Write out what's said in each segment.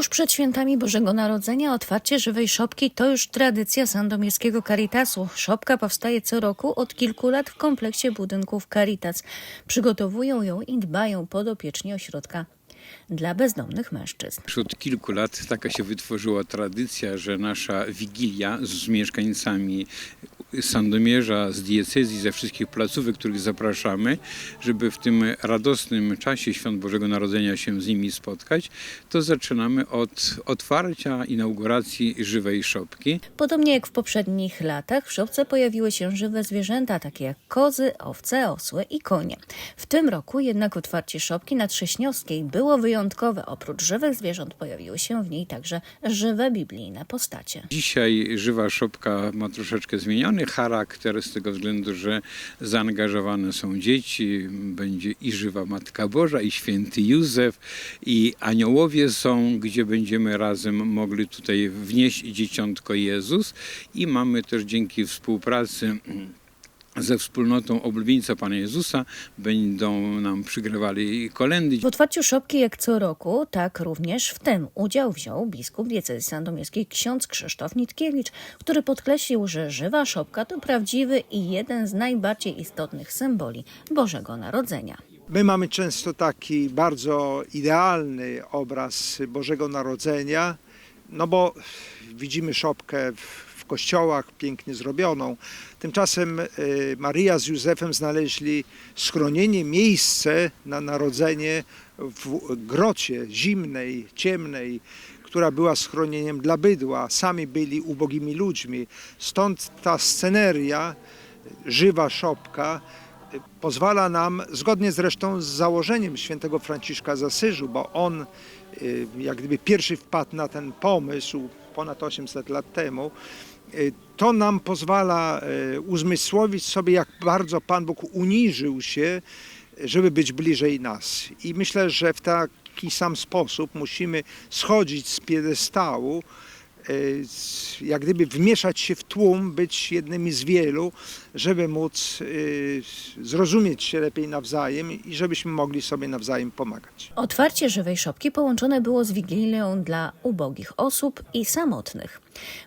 Tuż przed świętami Bożego Narodzenia otwarcie żywej szopki to już tradycja sandomierskiego Caritasu. Szopka powstaje co roku od kilku lat w kompleksie budynków Caritas. Przygotowują ją i dbają podopieczni ośrodka dla bezdomnych mężczyzn. Od kilku lat taka się wytworzyła tradycja, że nasza wigilia z mieszkańcami Sandomierza, z diecezji, ze wszystkich placówek, których zapraszamy, żeby w tym radosnym czasie Świąt Bożego Narodzenia się z nimi spotkać, to zaczynamy od otwarcia, inauguracji żywej szopki. Podobnie jak w poprzednich latach w szopce pojawiły się żywe zwierzęta, takie jak kozy, owce, osły i konie. W tym roku jednak otwarcie szopki na Trześniowskiej było wyjątkowe. Oprócz żywych zwierząt pojawiły się w niej także żywe biblijne postacie. Dzisiaj żywa szopka ma troszeczkę zmieniony charakter z tego względu, że zaangażowane są dzieci, będzie i żywa Matka Boża, i święty Józef, i aniołowie są, gdzie będziemy razem mogli tutaj wnieść dzieciątko Jezus. I mamy też dzięki współpracy ze wspólnotą oblubieńca Pana Jezusa będą nam przygrywali kolendy. W otwarciu szopki jak co roku, tak również w tym udział wziął biskup diecezji sandomierskiej ksiądz Krzysztof Nitkiewicz, który podkreślił, że żywa szopka to prawdziwy i jeden z najbardziej istotnych symboli Bożego Narodzenia. My mamy często taki bardzo idealny obraz Bożego Narodzenia, no bo widzimy szopkę w kościołach pięknie zrobioną. Tymczasem y, Maria z Józefem znaleźli schronienie, miejsce na narodzenie w grocie zimnej, ciemnej, która była schronieniem dla bydła. Sami byli ubogimi ludźmi. Stąd ta sceneria, żywa szopka, pozwala nam, zgodnie zresztą z założeniem świętego Franciszka z Asyżu, bo on y, jak gdyby pierwszy wpadł na ten pomysł ponad 800 lat temu, y, to nam pozwala y, uzmysłowić sobie, jak bardzo Pan Bóg uniżył się, żeby być bliżej nas. I myślę, że w taki sam sposób musimy schodzić z piedestału, jak gdyby wmieszać się w tłum, być jednymi z wielu, żeby móc y, zrozumieć się lepiej nawzajem i żebyśmy mogli sobie nawzajem pomagać. Otwarcie żywej szopki połączone było z wigilią dla ubogich osób i samotnych,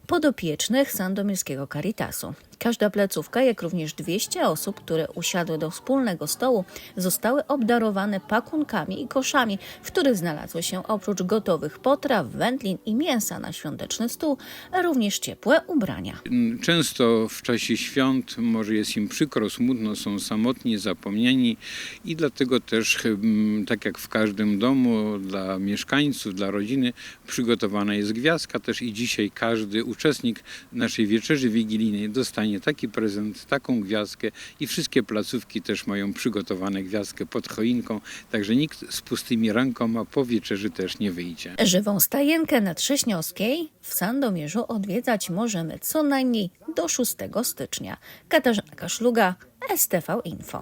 podopiecznych sandomierskiego Caritasu. Każda placówka, jak również 200 osób, które usiadły do wspólnego stołu, zostały obdarowane pakunkami i koszami, w których znalazły się oprócz gotowych potraw, wędlin i mięsa na świąteczny stół, również ciepłe ubrania. Często w czasie świąt może jest im przykro, smutno, są samotni, zapomniani i dlatego też, mm, tak jak w każdym domu, dla mieszkańców, dla rodziny przygotowana jest gwiazdka też i dzisiaj każdy uczestnik naszej wieczerzy wigilijnej dostanie taki prezent, taką gwiazdkę i wszystkie placówki też mają przygotowane gwiazdkę pod choinką, także nikt z pustymi rękoma po wieczerzy też nie wyjdzie. Żywą stajenkę na Trześniowskiej w Sandomierzu odwiedzać możemy co najmniej do 6 stycznia. Katarzyna Kaszluga, STV Info.